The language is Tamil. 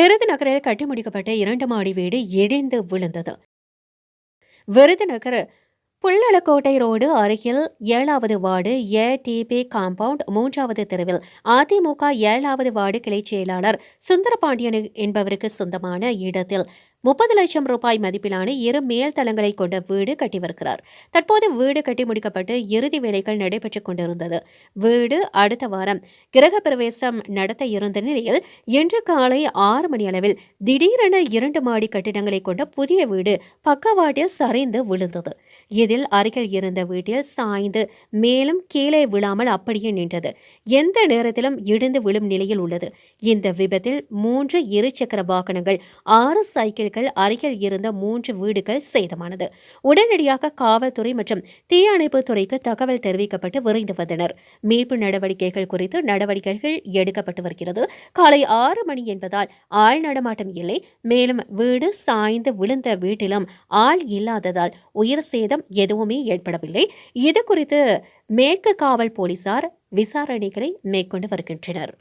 விருதுநகரில் கட்டி முடிக்கப்பட்ட இரண்டு மாடி வீடு இடிந்து விழுந்தது. விருதுநகர் புள்ளலக்கோட்டை ரோடு அருகில் ஏழாவது வார்டு ஏடிபி காம்பவுண்ட் மூன்றாவது தெருவில் அதிமுக ஏழாவது வார்டு கிளைச் செயலாளர் சுந்தரபாண்டியன் என்பவருக்கு சொந்தமான இடத்தில் முப்பது லட்சம் ரூபாய் மதிப்பிலான இரு மேல் தளங்களை கொண்ட வீடு கட்டி வருகிறார். தற்போது வீடு கட்டி முடிக்கப்பட்டு இறுதி வேலைகள் நடைபெற்றுக் கொண்டிருந்தது. வீடு அடுத்த வாரம் கிரக பிரவேசம் நடத்த இருந்த நிலையில் இன்று காலை ஆறு மணி அளவில் திடீரென இரண்டு மாடி கட்டிடங்களை கொண்ட புதிய வீடு பக்கவாட்டில் சரிந்து விழுந்தது. இதில் அருகில் இருந்த வீட்டில் சாய்ந்து மேலும் கீழே விழாமல் அப்படியே நின்றது. எந்த நேரத்திலும் இடிந்து விழும் நிலையில் உள்ளது. இந்த விபத்தில் மூன்று இருசக்கர வாகனங்கள் ஆறு சைக்கிள் வீடுகள் அருகில் இருந்த மூன்று வீடுகள் சேதமானது. உடனடியாக காவல்துறை மற்றும் தீயணைப்பு துறைக்கு தகவல் தெரிவிக்கப்பட்டு விரைந்து வந்தனர். மீட்பு நடவடிக்கைகள் குறித்து நடவடிக்கைகள் எடுக்கப்பட்டு வருகிறது. காலை ஆறு மணி என்பதால் ஆள் நடமாட்டம் இல்லை. மேலும் வீடு சாய்ந்து விழுந்த வீட்டிலும் ஆள் இல்லாததால் உயிர் சேதம் எதுவுமே ஏற்படவில்லை. இது குறித்து மேற்கு காவல் போலீசார் விசாரணைகளை மேற்கொண்டு வருகின்றனர்.